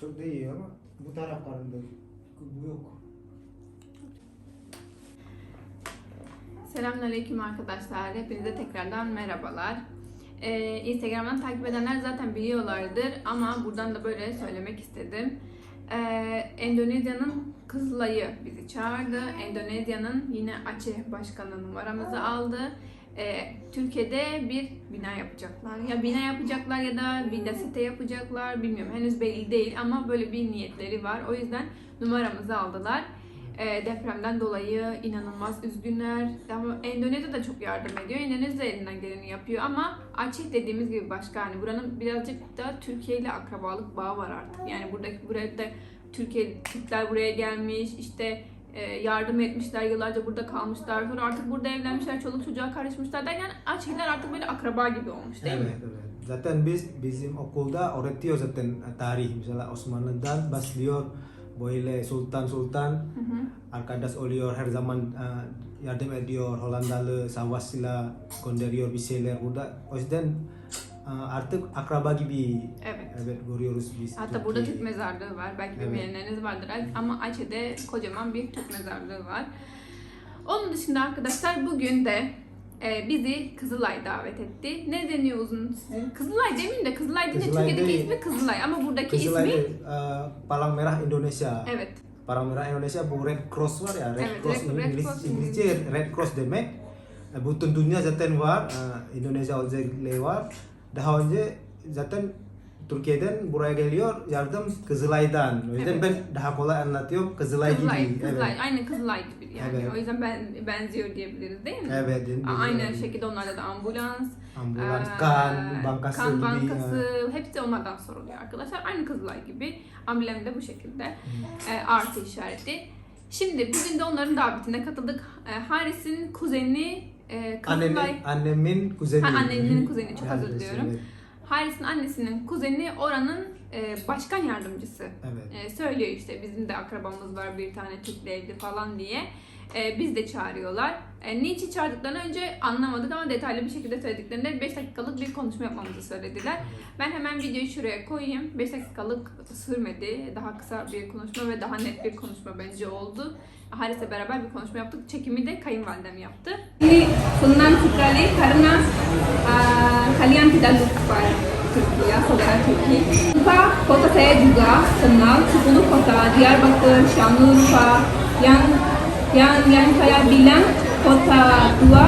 çok da iyi ama bu taraflarında bu yok. Selamünaleyküm arkadaşlar. Hepinize tekrardan merhabalar. Ee, Instagram'dan takip edenler zaten biliyorlardır ama buradan da böyle söylemek istedim. Ee, Endonezya'nın Kızılay'ı bizi çağırdı. Endonezya'nın yine Aceh Başkanı numaramızı aldı. Ee, Türkiye'de bir bina yapacaklar. Ya bina yapacaklar ya da villa site yapacaklar bilmiyorum. Henüz belli değil ama böyle bir niyetleri var. O yüzden numaramızı aldılar. E, depremden dolayı inanılmaz üzgünler. Ama Endonezya da çok yardım ediyor. Endonezya elinden geleni yapıyor ama Aceh dediğimiz gibi başka hani buranın birazcık da Türkiye ile akrabalık bağı var artık. Yani buradaki buraya da Türkiye Türkler buraya gelmiş işte e, yardım etmişler yıllarca burada kalmışlar sonra artık burada evlenmişler çoluk çocuğa karışmışlar derken Acehler artık böyle akraba gibi olmuş değil mi? Evet, evet. Zaten biz bizim okulda öğretiyor zaten tarih. Misalnya Osmanlı'dan başlıyor böyle sultan sultan Hı hı. arkadaş oluyor her zaman e, yardım ediyor Hollandalı savaşıyla gönderiyor bir şeyler burada. O yüzden e, artık akraba gibi Evet. evet görüyoruz biz. Hatta burada Türkiye. Türk mezarlığı var. Belki Evet. bilmeyenleriniz vardır ama Aceh'de kocaman bir Türk mezarlığı var. Onun dışında arkadaşlar bugün de e, bizi Kızılay davet etti. Ne deniyor uzun? Kızılay demeyeyim de Kızılay deyince Kızılay Türkiye'deki ismi Kızılay ama buradaki Kızılay ismi e, Palang Merah Indonesia. Evet. Palang Merah Indonesia bu Red Cross var ya Red Evet, Cross Red- Red Cross İngilizce Red Cross demek. E, Bu tentunya zaten var Indonesia olacak lewat. Daha önce zaten Türkiye'den buraya geliyor yardım Kızılay'dan. O yüzden Evet. ben daha kolay anlatıyorum Kızılay, Kızılay, gibi. Kızılay. Evet. Aynı Kızılay gibi yani. Evet. O yüzden ben benziyor diyebiliriz değil mi? Evet. Aynı din- şekilde onlarda da ambulans, Ambulans, Ee, kan, bankası kan gibi. bankası hepsi onlardan soruluyor arkadaşlar. Aynı Kızılay gibi. Amblem de bu şekilde. Ee, artı işareti. Şimdi bugün de onların davetine katıldık. Ee, Haris'in kuzeni e, Kızılay. Annemin, annemin kuzeni. Ha, annenin kuzeni, çok özür diliyorum. Evet. Haris'in annesinin kuzeni oranın e, başkan yardımcısı. evet. E, söylüyor işte bizim de akrabamız var bir tane Türk'le evli falan diye. E, biz de çağırıyorlar. E, niçin çağırdıklarını önce anlamadık ama detaylı bir şekilde söylediklerinde 5 dakikalık bir konuşma yapmamızı söylediler. Ben hemen videoyu şuraya koyayım. 5 dakikalık sürmedi. Daha kısa bir konuşma ve daha net bir konuşma bence oldu. Haris'le beraber bir konuşma yaptık. Çekimi de kayınvalidem yaptı. Ini senang sekali karena uh, kalian tidak lupa Turki ya, saudara Turki. Lupa kota saya juga kenal 10 kota Diyarbakır, Şanlıurfa yang yang yang saya bilang kota dua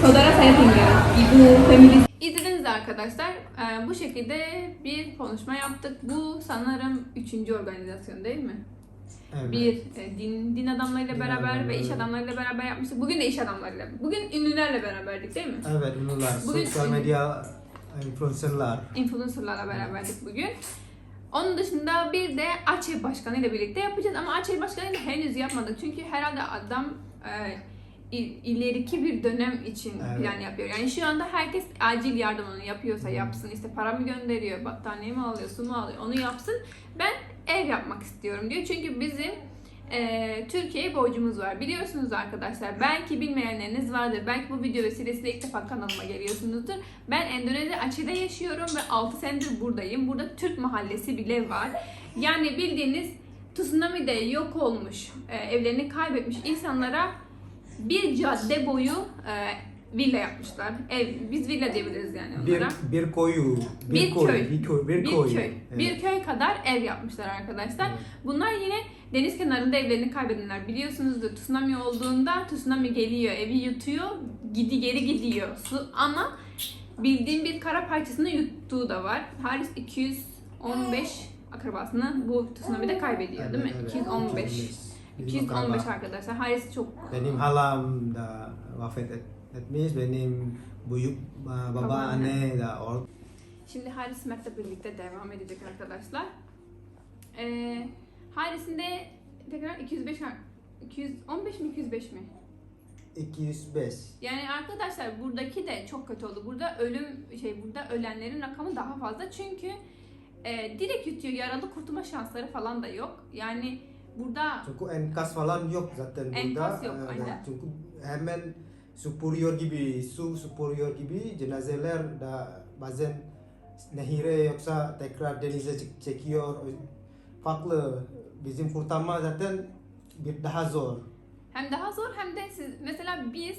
saudara saya tinggal. Ibu feminis İzlediniz arkadaşlar. Ee, bu şekilde bir konuşma yaptık. Bu sanırım üçüncü organizasyon değil mi? evet. Bir e, din din adamlarıyla Din beraber ve iş adamları. adamlarıyla beraber yapmıştık. Bugün de iş adamlarıyla. Bugün ünlülerle beraberdik değil mi? Evet, ünlüler. Bugün- Sosyal medya influencerlar. Influencerlarla beraberdik bugün. Onun dışında bir de Aceh Başkanı ile birlikte yapacağız ama Aceh Başkanı ile henüz yapmadık. Çünkü herhalde adam e, il- ileriki bir dönem için Evet. plan yapıyor. Yani şu anda herkes acil yardımını yapıyorsa yapsın. İşte para mı gönderiyor, battaniye mi alıyor, su mu alıyor onu yapsın. Ben ev yapmak istiyorum diyor. Çünkü bizim e, Türkiye'ye borcumuz var. Biliyorsunuz arkadaşlar. Belki bilmeyenleriniz vardır. Belki bu video vesilesiyle ilk defa kanalıma geliyorsunuzdur. Ben Endonezya Aceh'de yaşıyorum ve 6 senedir buradayım. Burada Türk mahallesi bile var. Yani bildiğiniz tsunami'de yok olmuş, e, evlerini kaybetmiş insanlara bir cadde boyu e, villa yapmışlar. Ev, biz villa diyebiliriz yani Bir, onlara. bir koyu, bir, Bir koy, köy. bir köy, bir, Bir koy. köy. Evet. Bir köy kadar ev yapmışlar arkadaşlar. Evet. Bunlar yine deniz kenarında evlerini kaybedenler. Biliyorsunuzdur tsunami olduğunda tsunami geliyor, evi yutuyor, gidi geri gidiyor su ama bildiğim bir kara parçasını yuttuğu da var. Haris 215 akrabasını bu tsunami'de kaybediyor değil mi? Evet, evet. 215. Bizim 215 akraba. arkadaşlar. Haris çok Benim halam da vefat et, etmiş, benim büyük uh, baba anne da or Şimdi Haris Mert'le birlikte devam edecek arkadaşlar. Ee, Haris'in de tekrar 205 har- 215 mi 205 mi? 205. Yani arkadaşlar buradaki de çok kötü oldu. Burada ölüm şey burada ölenlerin rakamı daha fazla çünkü e, direkt yutuyor. Yaralı kurtulma şansları falan da yok. Yani burada Çünkü enkaz falan yok zaten burada. Enkaz yok, Ee, aynen. Çünkü hemen superior gibi, su superior gibi cenazeler da bazen nehire yoksa tekrar denize çek- çekiyor. Farklı. Bizim kurtarma zaten bir daha zor. Hem daha zor hem de siz mesela biz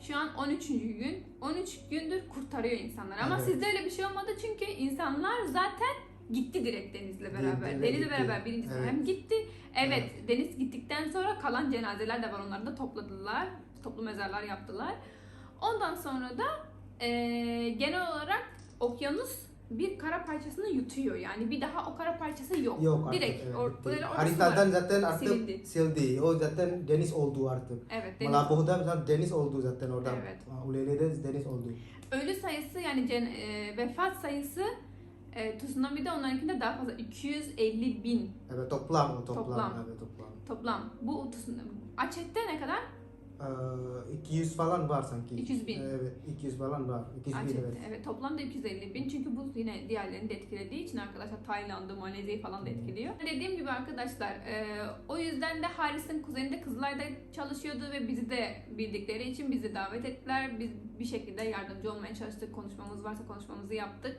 şu an 13. gün 13 gündür kurtarıyor insanlar ama Evet. sizde öyle bir şey olmadı çünkü insanlar zaten gitti direkt Deniz'le beraber. Deniz'le beraber birincisi Evet. hem gitti. Evet, Deniz gittikten sonra kalan cenazeler de var onları da topladılar. Toplu mezarlar yaptılar. Ondan sonra da eee, genel olarak okyanus bir kara parçasını yutuyor. Yani bir daha o kara parçası yok. Yok artık. Direkt evet, or- böyle Haritadan zaten artık Silindi. sildi. O zaten deniz oldu artık. Evet, deniz mesela deniz oldu zaten orada. Evet. Ulele'de deniz oldu. ölü sayısı yani cen- e, vefat sayısı e, tsunami'de onlarınkinde daha fazla 250 bin Evet toplam o toplam. Toplam. Evet toplam. toplam. Bu. Açet'te ne kadar? Ee, 200 falan var sanki. 200 bin. Evet 200 falan var. 200 bin evet. evet. toplamda 250 bin çünkü bu yine diğerlerini de etkilediği için arkadaşlar Tayland'ı, Malezya'yı falan da etkiliyor. Dediğim gibi arkadaşlar e, o yüzden de Haris'in kuzeyinde Kızılay'da çalışıyordu ve bizi de bildikleri için bizi davet ettiler. Biz bir şekilde yardımcı olmaya çalıştık. Konuşmamız varsa konuşmamızı yaptık.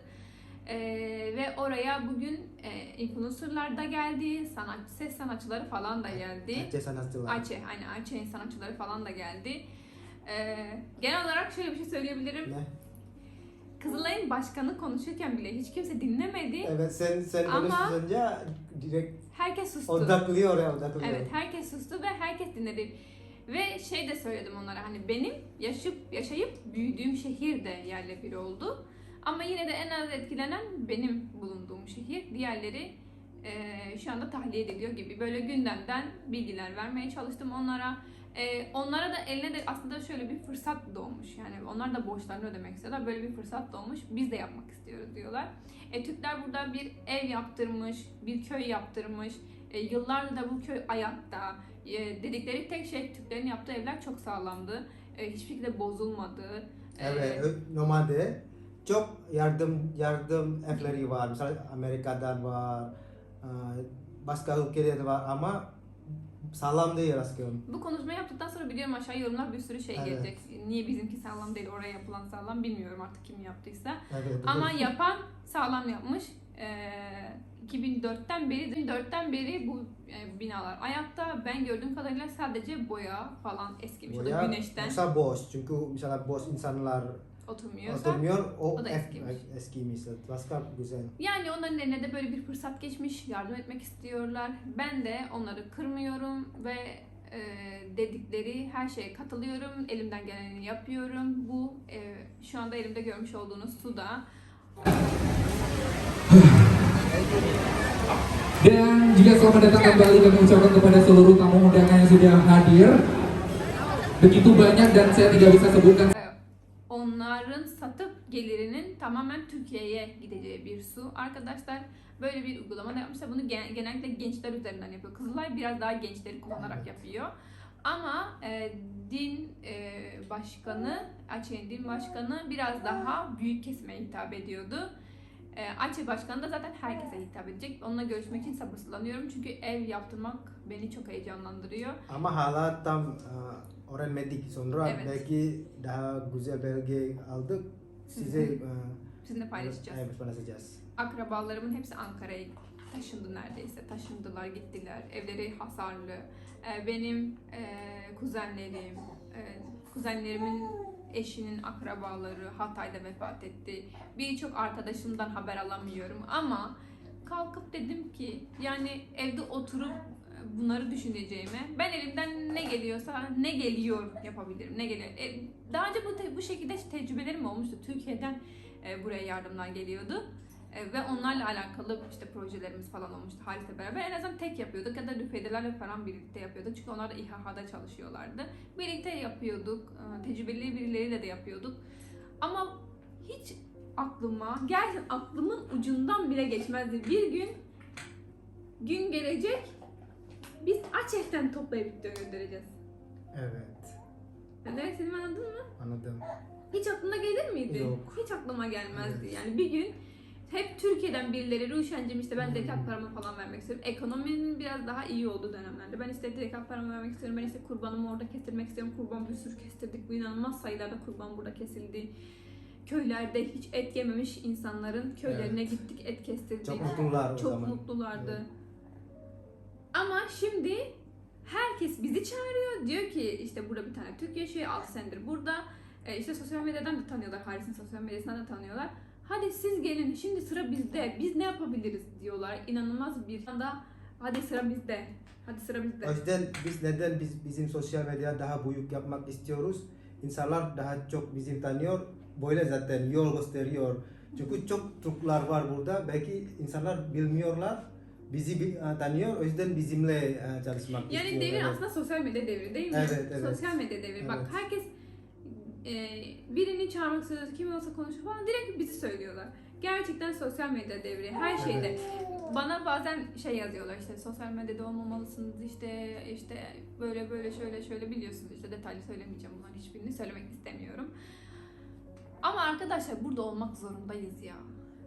Ee, ve oraya bugün e, influencerlar da geldi, sanat, ses sanatçıları falan da geldi. Aceh sanatçılar. Ayçe, aynen Ayçe'nin sanatçıları falan da geldi. Ee, genel olarak şöyle bir şey söyleyebilirim. Ne? Kızılay'ın başkanı konuşurken bile hiç kimse dinlemedi. Evet sen sen Ama- konuşunca direkt Herkes sustu. odaklıyor ya odaklıyor. Evet, herkes sustu ve herkes dinledi. Ve şey de söyledim onlara hani benim yaşayıp yaşayıp büyüdüğüm şehir de yerle bir oldu. Ama yine de en az etkilenen benim bulunduğum şehir. Diğerleri eee, şu anda tahliye ediliyor gibi. Böyle gündemden bilgiler vermeye çalıştım onlara. Eee, onlara da eline de aslında şöyle bir fırsat doğmuş. Yani onlar da borçlarını ödemek istiyorlar. Böyle bir fırsat doğmuş. Biz de yapmak istiyoruz diyorlar. E, Türkler burada bir ev yaptırmış, bir köy yaptırmış. E, yıllardır da bu köy ayakta. E, dedikleri tek şey Türklerin yaptığı evler çok sağlamdı. E, hiçbir şekilde bozulmadı. E, Evet ö- normalde çok yardım yardım evleri var. Mesela Amerika'dan var. e, Başka ülkelerden var ama sağlam değil aşkım. Bu konuşmayı yaptıktan sonra biliyorum aşağı yorumlar bir sürü şey Evet. gelecek. Niye bizimki sağlam değil, oraya yapılan sağlam bilmiyorum artık kim yaptıysa. Evet. Ama yapan sağlam yapmış. Ee, 2004'ten beri 2004'ten beri bu e, binalar ayakta. Ben gördüğüm kadarıyla sadece boya falan eskimiş. Boya güneşten Yoksa boş. Çünkü mesela boş insanlar oturmuyorsa. oturmuyor. O, o da eskimiş. eskimiş. Başka güzel. Yani onların eline de böyle bir fırsat geçmiş. Yardım etmek istiyorlar. Ben de onları kırmıyorum ve e, dedikleri her şeye katılıyorum. Elimden geleni yapıyorum. Bu e, şu anda elimde görmüş olduğunuz su da Dan juga selamat datang kembali kami ucapkan kepada seluruh tamu undangan yang sudah hadir. Begitu banyak dan saya tidak bisa sebutkan gelirinin tamamen Türkiye'ye gideceği bir su. Arkadaşlar böyle bir uygulama da yapmışlar. Bunu gen- genellikle gençler üzerinden yapıyor. Kızılay biraz daha gençleri kullanarak yapıyor. Ama e, din e, başkanı, Açı'nın din başkanı biraz daha büyük kesime hitap ediyordu. E, Açı başkanı da zaten herkese hitap edecek. Onunla görüşmek için sabırsızlanıyorum. Çünkü ev yaptırmak beni çok heyecanlandırıyor. Ama hala tam e, öğrenmedik. Sonra Evet. belki daha güzel belge aldık. Size e, Sizinle paylaşacağız. Evet paylaşacağız. akrabalarımın hepsi Ankara'ya taşındı neredeyse. Taşındılar, gittiler. Evleri hasarlı. Ee, benim e, kuzenlerim, e, kuzenlerimin eşinin akrabaları Hatay'da vefat etti. Birçok arkadaşımdan haber alamıyorum ama kalkıp dedim ki yani evde oturup e, bunları düşüneceğime ben elimden ne geliyorsa ne geliyor yapabilirim. Ne geliyor. E, daha önce bu te- bu şekilde tecrübelerim olmuştu. Türkiye'den e, buraya yardımlar geliyordu. E, ve onlarla alakalı işte projelerimiz falan olmuştu Halis'le beraber. En azından tek yapıyorduk ya da rüfedelerle falan birlikte yapıyorduk. Çünkü onlar da İHH'da çalışıyorlardı. Birlikte yapıyorduk. E, tecrübeli birileriyle de yapıyorduk. Ama hiç aklıma, gerçekten aklımın ucundan bile geçmezdi. Bir gün gün gelecek biz Açek'ten toplayıp göndereceğiz. Evet. Ne demek istediğimi anladın mı? Anladım. Hiç aklına gelir miydi? Yok. Hiç aklıma gelmezdi. Evet. Yani bir gün hep Türkiye'den birileri Ruşen'cim işte ben Hmm. zekat paramı falan vermek istiyorum. Ekonominin biraz daha iyi olduğu dönemlerde. Ben işte zekat paramı vermek istiyorum. Ben işte kurbanımı orada kestirmek istiyorum. Kurban bir sürü kestirdik. Bu inanılmaz sayılarda kurban burada kesildi. köylerde hiç et yememiş insanların köylerine gittik et kestirdik. Çok mutlular o Çok zaman. mutlulardı. Evet. Ama şimdi herkes bizi çağırıyor. Diyor ki işte burada bir tane Türk yaşıyor. 6 senedir burada. E, işte sosyal medyadan da tanıyorlar. Haris'in sosyal medyasından da tanıyorlar. Hadi siz gelin şimdi sıra bizde. Biz ne yapabiliriz diyorlar. İnanılmaz bir anda hadi sıra bizde. Hadi sıra bizde. O yüzden biz neden biz bizim sosyal medya daha büyük yapmak istiyoruz? İnsanlar daha çok bizim tanıyor. Böyle zaten yol gösteriyor. Çünkü çok Türkler var burada. Belki insanlar bilmiyorlar. Bizi bi- tanıyor. O yüzden bizimle çalışmak Yani istiyor. devir Evet. aslında sosyal medya devri değil mi? Evet, evet. Sosyal medya devri. Bak Evet. herkes e, birini çağırmak istiyorsa kim olsa konuşuyor falan direkt bizi söylüyorlar. Gerçekten sosyal medya devri her şeyde. Bana bazen şey yazıyorlar işte sosyal medyada olmamalısınız işte işte böyle böyle şöyle şöyle biliyorsunuz işte detaylı söylemeyeceğim bunların hiçbirini söylemek istemiyorum. Ama arkadaşlar burada olmak zorundayız ya.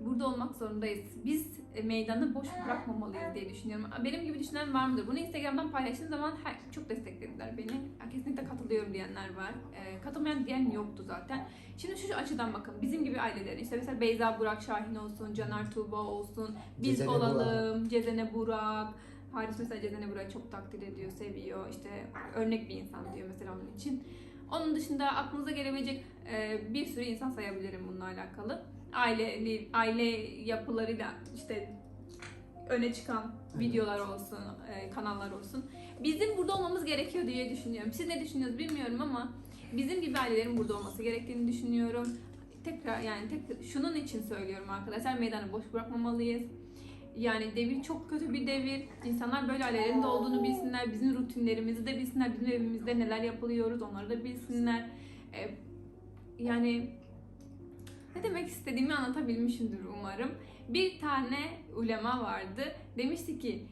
Burada olmak zorundayız. Biz e, meydanı boş bırakmamalıyız diye düşünüyorum. Benim gibi düşünen var mıdır? Bunu Instagram'dan paylaştığım zaman her, çok desteklediler beni. Kesinlikle katılıyorum diyenler var. E, katılmayan diyen yoktu zaten. Şimdi şu açıdan bakın. Bizim gibi ailelerin işte mesela Beyza Burak Şahin olsun, Caner Tuğba olsun, biz Cezene olalım, Cezene Burak. Haris mesela Cezene Burak'ı çok takdir ediyor, seviyor. İşte örnek bir insan diyor mesela onun için. Onun dışında aklınıza gelebilecek e, bir sürü insan sayabilirim bununla alakalı. Aile aile yapılarıyla işte öne çıkan videolar olsun, e, kanallar olsun. Bizim burada olmamız gerekiyor diye düşünüyorum. Siz ne düşünüyorsunuz bilmiyorum ama bizim gibi ailelerin burada olması gerektiğini düşünüyorum. Tekrar yani tek şunun için söylüyorum arkadaşlar meydanı boş bırakmamalıyız. Yani devir çok kötü bir devir. İnsanlar böyle ailelerin de olduğunu bilsinler. Bizim rutinlerimizi de bilsinler. Bizim evimizde neler yapılıyoruz onları da bilsinler. E, yani ne demek istediğimi anlatabilmişimdir umarım. Bir tane ulema vardı. Demişti ki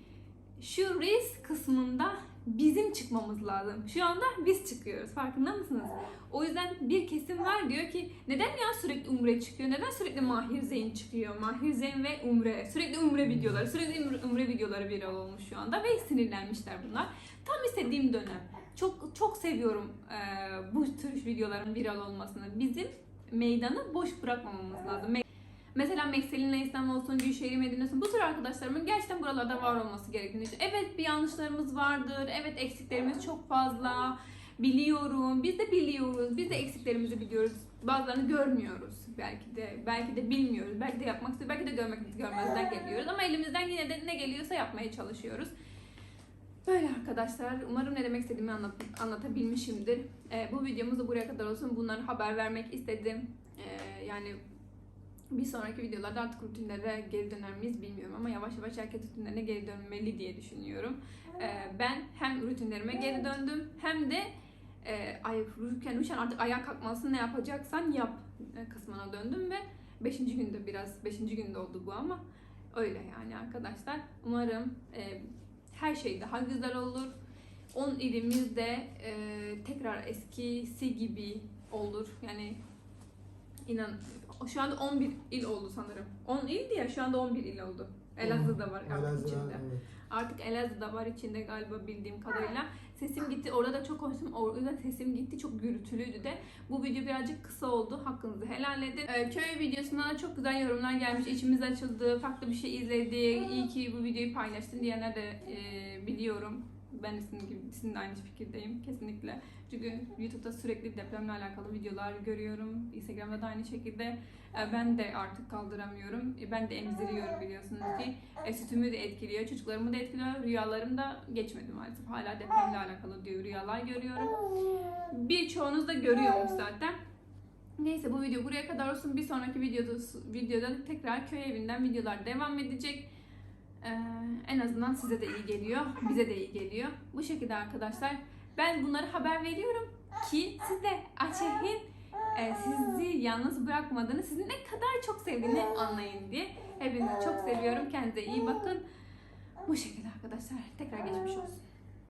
şu risk kısmında bizim çıkmamız lazım. Şu anda biz çıkıyoruz. Farkında mısınız? O yüzden bir kesim var diyor ki neden ya sürekli umre çıkıyor? Neden sürekli Mahir Zeyn çıkıyor? Mahir Zeyn ve umre. Sürekli umre videoları. Sürekli umre, videoları viral olmuş şu anda ve sinirlenmişler bunlar. Tam istediğim dönem. Çok çok seviyorum eee, bu tür videoların viral olmasını. Bizim meydanı boş bırakmamamız lazım. Me- Mesela Meksel'in İslam olsun, Gülşehir Medine olsun bu tür arkadaşlarımın gerçekten buralarda var olması gerektiğini düşünüyorum. Evet bir yanlışlarımız vardır, evet eksiklerimiz çok fazla. Biliyorum, biz de biliyoruz, biz de eksiklerimizi biliyoruz. Bazılarını görmüyoruz belki de, belki de bilmiyoruz, belki de yapmak istiyoruz, belki de görmek görmezden geliyoruz. Ama elimizden yine de ne geliyorsa yapmaya çalışıyoruz. Böyle arkadaşlar. Umarım ne demek istediğimi anlat- anlatabilmişimdir. Ee, bu videomuz da buraya kadar olsun. Bunları haber vermek istedim. Ee, yani bir sonraki videolarda artık rutinlere geri döner miyiz bilmiyorum ama yavaş yavaş herkes rutinlerine geri dönmeli diye düşünüyorum. Ee, ben hem rutinlerime geri döndüm hem de e, ay Rüken Rüşen artık ayağa kalkmalısın ne yapacaksan yap e, kısmına döndüm ve 5. günde biraz 5. günde oldu bu ama öyle yani arkadaşlar. Umarım e, her şey daha güzel olur. 10 ilimiz de e, tekrar eskisi gibi olur. Yani inan şu anda 11 il oldu sanırım. 10 ildi ya şu anda 11 il oldu. Elazığ'da var artık Elazığ, içinde. evet. Artık Elazığ'da var içinde galiba bildiğim kadarıyla. Sesim gitti. Orada da çok konuştum. O yüzden sesim gitti. Çok gürültülüydü de. Bu video birazcık kısa oldu. Hakkınızı helal edin. Ee, köy videosuna da çok güzel yorumlar gelmiş. İçimiz açıldı. Farklı bir şey izledik. İyi ki bu videoyu paylaştın diyenler de e, biliyorum. Ben de sizin gibi, sizin de aynı fikirdeyim kesinlikle. Çünkü YouTube'da sürekli depremle alakalı videolar görüyorum. Instagram'da da aynı şekilde. E, Ben de artık kaldıramıyorum. E, Ben de emziriyorum biliyorsunuz ki. E, sütümü de etkiliyor, çocuklarımı da etkiliyor. Rüyalarım da geçmedi maalesef. Hala depremle alakalı diyor rüyalar görüyorum. Birçoğunuz da görüyormuş zaten. Neyse bu video buraya kadar olsun. Bir sonraki videoda, videoda tekrar köy evinden videolar devam edecek. Ee, en azından size de iyi geliyor, bize de iyi geliyor. Bu şekilde arkadaşlar. Ben bunları haber veriyorum ki siz de Açeh'in e, sizi yalnız bırakmadığını, sizi ne kadar çok sevdiğini anlayın diye. Hepinizi çok seviyorum. Kendinize iyi bakın. Bu şekilde arkadaşlar. Tekrar geçmiş olsun.